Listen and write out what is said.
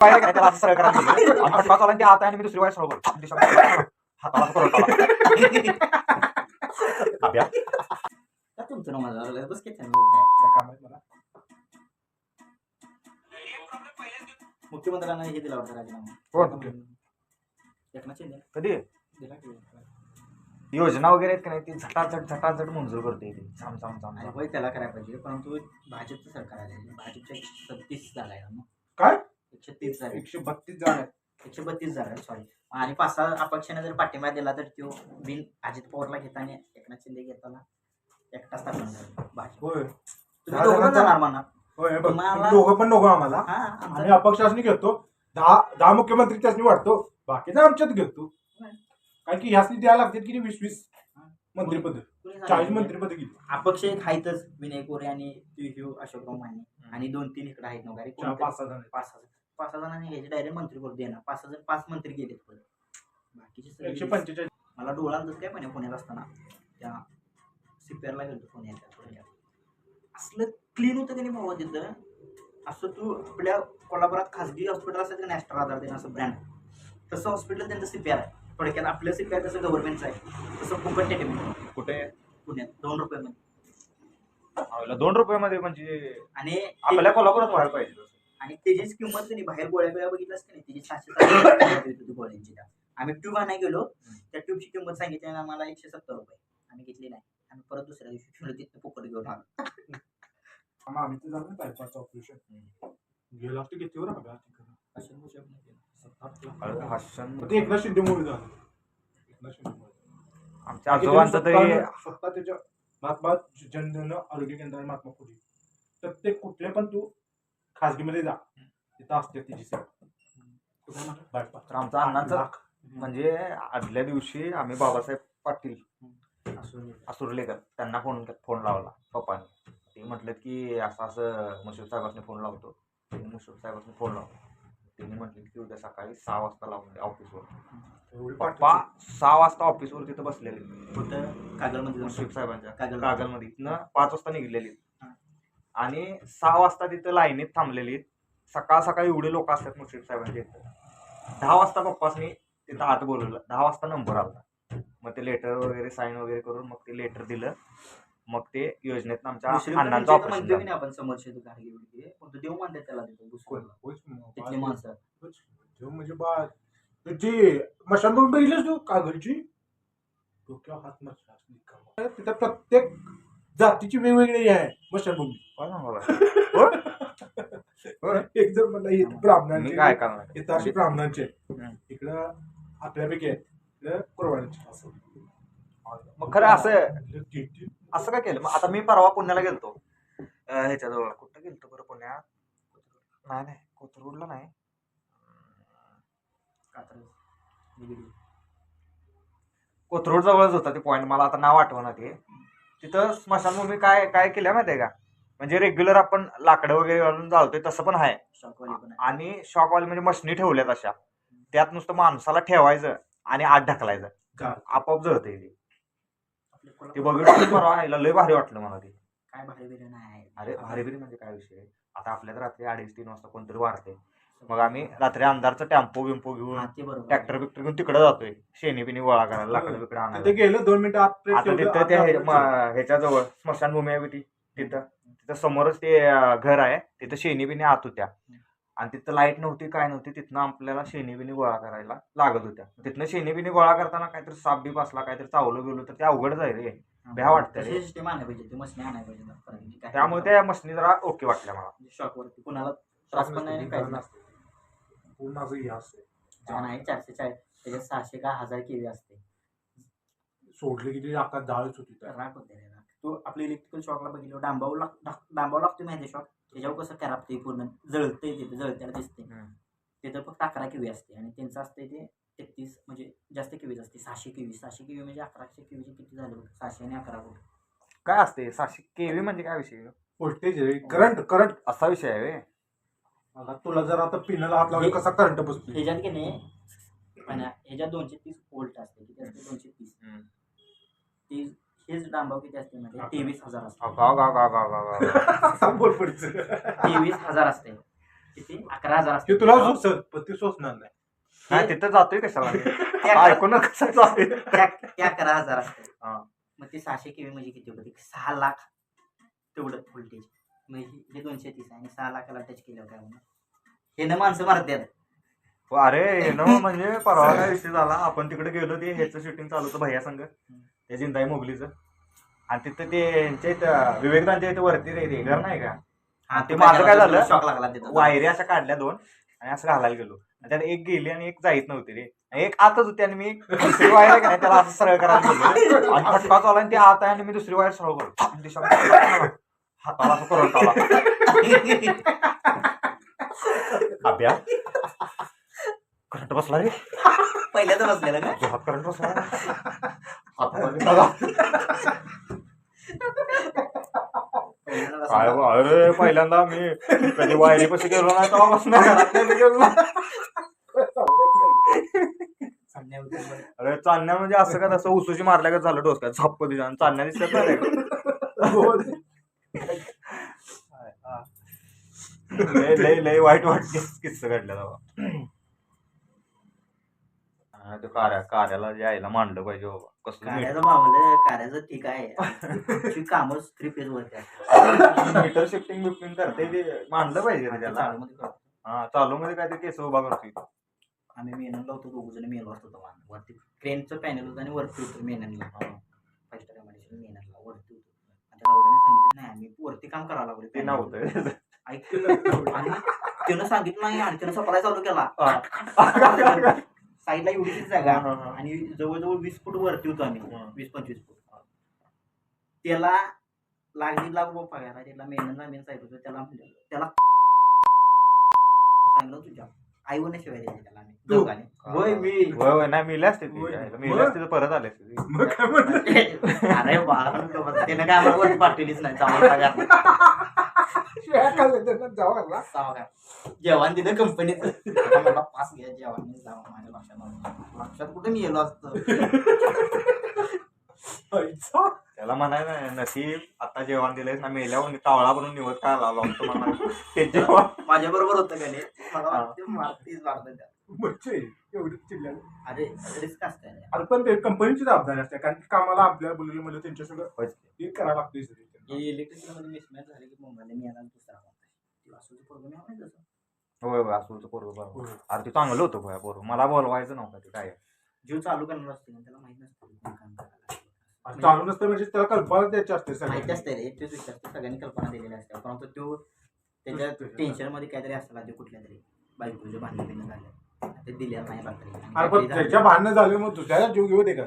पाहिलं काय त्याला असं सरळ करायला दिलं. आणि फटका चालला आणि ते हात आहे आणि मी दुसरी वाय सरळ करतो. दिशा हाताला असं करून टाकला. अभ्या. का तुमचं नाव माझं आलं? बस किती आहे मला. मुख्यमंत्र्यांना हे दिला होता राजीनामा. कोण? एकनाथ शिंदे. कधी? दिला की योजना वगैरे आहेत का नाही? ती झटाझट झटाझट मंजूर करते ती. छान छान छान होय त्याला करायला पाहिजे. परंतु भाजपचं सरकार आले भाजपच्या सत्तीस झालाय ना मग. काय? एकशे तीस झाले. एकशे बत्तीस जण आहेत एकशे बत्तीस झाले सॉरी आणि पाच सहा अपक्षाने जर पाठिंबा दिला तर तो बिल अजित पवारला घेताना एकनाथ शिंदे घेताना एकटा स्थापन झाला. भाजप. होय. तुम्ही दोघं जाणार म्हणा. होय बघ, तुम्हाला- तुम्ही दोघं पण नको आम्हाला. हा अपक्ष असणी घेतो. दहा दहा मुख्यमंत्री त्यासनी वाटतो बाकीचा आमच्यात घेतो. कारण की ह्यासनी द्यायला लागतात की वीस वीस मंत्रीपद. कुणी चाळीस सांगितलं? मंत्रीपद गेली. अपक्ष एक आहेतच विनय कोरे आणि ह्यू अशोकराव माने. आणि दोन तीन इकडे आहेत चार पाच सहा जण आहेत. पाच सहा पाच सहा जणांनी घ्यायचे डायरेक्ट मंत्री करू देणार पाच सहा जण पाच मंत्री गेलेत पुढे बाकीचे सगळे एकशे पंचेचाळीस. मला डोळ्यांतच काय पण पुण्यात असताना? त्या सीपीआरला गेलो पुण्यात पुण्यात. असलं क्लीन होतं की नाही बाबा तिथं? असं तू आपल्या कोल्हापुरात खाजगी हॉस्पिटल असतं का नॅशनल आधार देणं असं ब्रँड तसं हॉस्पिटल त्यांचं सीपीआर आहे थोडक्यात आपलं सीपीआर कसं गव्हर्नमेंटचं आहे तसं फुकट ट्रीटमेंट कुठे? पुण्यात दोन रुपयामध्ये. दोन रुपयामध्ये म्हणजे आणि आपल्या कोल्हापुरात व्हायला पाहिजे आणि त्याचीच किंमत नाही बाहेर गोळ्या बिळ्या बघितल्यास का नाही त्याची येत होती गोळ्यांची त्या. आम्ही ट्यूब आणाय गेलो त्या ट्यूबची किंमत सांगितली आणि आम्हाला एकशे सत्तर रुपये आम्ही घेतली नाही. आम्ही परत दुसऱ्या दिवशी ठेवलं तिथं फुकट घेऊन आलो. आम्हा तर ऑपरेशन गेला किती वर ते झालं. एकनाथ आमच्या आजोबांचं तरी स्वतः त्याच्या महात्मा जनधन आरोग्य केंद्र महात्मा फुले. प्रत्येक कुठले पण तू खाजगीमध्ये जा. तिथं असते तिची सेवा तर आमचा अण्णांचा. म्हणजे आदल्या दिवशी आम्ही बाबासाहेब पाटील असं असुर्लेकर त्यांना फोन फोन लावला पप्पाने. ते म्हटलं की असं असं मुश्रीफ साहेबांनी फोन लावतो. त्यांनी मुश्रीफ साहेबांनी फोन लावला. त्यांनी म्हटलं की उद्या सकाळी सहा वाजता लावून द्या ऑफिसवर. पप्पा सहा वाजता ऑफिसवर तिथं बसलेले. कागलमध्ये मुश्रीफ साहेबांच्या कागल. कागलमध्ये. इथनं पाच वाजता निघलेली. आणि सहा वाजता तिथं लाईनीत थांबलेली सकाळ सकाळी एवढे लोक असतात मुश्रीफ साहेबांच्या इथं. दहा वाजता पप्पासनी तिथं आत बोलवलं. दहा वाजता नंबर आला. मग ते लेटर वगैरे साईन वगैरे करून मग ते लेटर दिलं. मग ते योजनेत आमच्या अण्णांचं ऑपरेशन झालं. आपण समोरचे तू घाली वगैरे पण तू देव मानतात त्याला. होयच मग. तिथली माणसं. देव म्हणजे बा जे मशानभूमी बघितलीस तू? कागलची डोक्यावर हात मशान तिथं प्रत्येक जातीची वेगवेगळी आहे. मशानभूमी काय सांगावं? एक जर मला हे. मी ब्राह्मणांचे काय करणार? इथं अशी ब्राह्मणांचे हम्म. इकडं आपल्यापैकी आहेत. इकडं कुरवाड्यांचे असं. मग खरं असं असं काय केलं? मग आता मी परवा पुण्याला गेलतो. ह्याच्याजवळ. कुठं गेलतो बरं पुण्यात नाही नाही. कोथरूडला नाही. कोथरूड जवळच होता ते पॉईंट मला आता नाव आठवणार ते. तिथं स्मशानभूमी काय काय केल्या माहितीये का? म्हणजे रेग्युलर आपण लाकडं वगैरे घालून जाळतोय तसं पण आहे. शॉकवाली पण आहे. आणि शॉकवाले म्हणजे मशनी ठेवल्यात अशा. त्यात नुसतं माणसाला ठेवायचं आणि आत ढकलायचं. आपोआप जळतंय ते. आपल्या ते बघितलं परवा आईला लय भारी वाटलं मला ते. काय भारी बिरी नाही अरे भारी बिरी म्हणजे काय विषय? आता आपल्यात रात्री अडीच तीन वाजता कोणतरी वाढते मग आम्ही रात्री अंधारचं टेम्पो बिम्पो घेऊन ते बरोबर. ट्रॅक्टर बिक्टर घेऊन तिकडे जातोय. शेणी बिनी गोळा करायला लाकडं बिकडं तिथे आणायला गेलं दोन मिनिटं आत प्रेस आता ठेवलं, तिथं त्या हे- म- ह्याच्याजवळ स्मशानभूमी आहे ती तिथं. तिथं समोरच ते अं, घर आहे. तिथं शेणी बिनी आत होत्या. आणि तिथं लाइट नव्हती काय नव्हती तिथनं आपल्याला शेणी बिनी गोळा करायला लागत होत्या. तिथनं शेणी बिनी गोळा करताना काहीतरी साप बीप असला काहीतरी चावलं गेलो तर ते अवघड जाईल रे. भ्या वाटतं रे. तशी सिस्टीम आणायला पाहिजे ते मशनी आणायला त्यामुळे त्या मशनी जरा ओके वाटल्या मला. म्हणजे शॉकवरती कुणाला त्रास पण नाही आणि काहीच नाही. पूर्ण असं हे असते आहे चारशे चाळीस त्याच्यात सहाशे का हजार केवी असते. सोडले की ती आकाश जाळच होती त्या. राख होते रे राख तू आपल्या इलेक्ट्रिकल शॉकला बघितलं डांबाव लाग डाक- डांबाव लागतो माहिती शॉक त्याच्यावर कसं करापते पूर्ण जळतंय तिथे जळत्याला दिसते. तिथं फक्त अकरा केवी असते आणि त्यांचं असते ते तेहतीस म्हणजे जास्त केवीज असते सहाशे केवी. सहाशे केवी म्हणजे अकराशे केवीचे किती झाले बघ? सहाशे आणि अकरा फूट. काय असते सहाशे केवी म्हणजे काय विषय? व्होल्टेज आहे करंट करंट असा विषय आहे व्हय? तुला जर आता पिनाला हात लावला कसा करंट बसतो ह्याच्यात की नाही पण ह्याच्यात दोनशे तीस वोल्ट असते किती असते? दोनशे तीस. हम्म. ती हेच डांबाव किती असते म्हणजे तेवीस हजार असते. गाव गाव गाव गाव गाव गाव बोल पडचं तेवीस हजार असते. किती? अकरा हजार असते. ते तुला सोसल पण ते सोसणार नाही. नाही तिथं जातोय कशाला? ते अकरा- ऐकून कसं जातोय? त्या- अकरा हजार असते. हा. मग ते सहाशे केवी म्हणजे किती होते? सहा लाख तेवढं व्होल्टेज म्हणजे हे दोनशे तीस आहे आणि सहा लाखाला टच केलं काय म्हणून. हे ना माणसं मारतात अरे हे ना म्हणजे परवा काय विषय झाला. आपण तिकडे गेलो ते ह्याचं शूटिंग चालू होतं भैया संघ. त्या जिंदाई मोगलीचं. आणि तिथं ते यांच्या इथं विवेकदांच्या इथं वरती रे ते घर नाही का? हा ते माझं काय झालं? शॉक लागला तिथं. वायरी अशा काढल्या दोन आणि असं घालायला गेलो. आणि त्यात एक गेली आणि एक जाईत नव्हती रे. आणि एक आतच होती आणि मी दुसरी वायर आहे का नाही त्याला असं सरळ करायला गेलो. आणि फटका चालला आणि ते आत आहे आणि मी दुसरी वायर सरळ करतो आणि ती हाताला असं करून टाला अभ्या करंट बसला रे पहिल्यांदा बसलेलं का हात करंट बसला काय अरे पहिल्यांदा मी कधी वायरी कशी गेलो नाही तेव्हा बसणार गेलो. अरे चालण्या म्हणजे असं का तसं उसुशी मारल्या का झालं डोसक्यात झाप्प दिला आणि चालण्या दिसत नाही? लय लय लय वाईट वाटते किस्सा हा, ते कार्या कार्याला यायला मांडलं पाहिजे बाबा. कसं कार्याचं मावलं कार्याचं ठीक आहे. कामं थ्री पेज वरती मीटर शिफ्टिंग बिफ्टिंग करते ते मांडलं पाहिजे रे त्याला. चालूमध्ये करतो. हा चालू मध्ये काय ते केस उभा करतो आम्ही मेननला होतो दोघ जण मेलो असतो तेव्हा. वरती क्रेनचं पॅनल होतं आणि वरती होतं फाईव्ह स्टार एमआयडीसी मेननला. वरती होतं. नाही आम्ही वरती काम करावं लागलं ते नव्हतं. ऐक आणि त्यानं सांगितलं नाही आणि त्यानं सप्लाय चालू केला. साईडला एवढीच जागा. आणि जवळजवळ वीस फूट वरती होतो आम्ही. वीस पंचवीस फूट. त्याला लागली पगार. आहे त्याला मेहनतला मेन साहेब होतो त्याला त्याला सांगितलं तुझ्या. आई शिवाय द्यायचे त्याला आम्ही तू? दोघांनी. होय मी होय होय नाही मिले असते ती. होय. मिले असते तर परत आले असते ती. मग काय म्हणलं अरे बाळा त्यानं काय आम्हाला वरती पाठवलीच नाही चांगला पगार. शिव्या खाल्ल्या त्यांना जेवण तिथं कंपनीत मला पास घ्या जेवण मी जावा माझ्या लक्षात. लक्षात कुठे मी गेलो असतो पैसा त्याला म्हणायला नाही, नशीब आता जेवण दिलंयस ना मेल्यावर टावळा बनून निवड काय लावला होता मला ते जेवण माझ्या बरोबर होतं का नाही मला वाटते मारतीच म्हणजे एवढी अरे रिस्क असते रे. अरे पण ते कंपनीची जबाबदारी असते कारण की कामाला आपल्याला बोलले म्हणजे त्यांच्या सगळं. हे करावं लागतं. हे मध्ये मिसमॅच झाले की मोबाईल मी दुसरा पोरगं असं. होय होय असं पोरगं बरोबर. अरे ते चांगलं होतं भया पोरं मला बोलवायचं नव्हतं ते काय जीव चालू करणार असते त्याला माहीत नसतं कोण काम करायला आणि चालू नसतं म्हणजे त्याला कल्पना द्यायची असते माहिती सगळ्यांना. असते रे तेच विचारते सगळ्यांनी कल्पना दिलेल्या असतात परंतु तो त्याच्या टेन्शनमध्ये काहीतरी असला ते कुठल्या तरी बायकोचे भांडण बिंड झालं ते दिलेलं नाही अरे पण झालं. त्याच्या भांडणं झाले मग दुसऱ्याला जीव घेऊ दे का.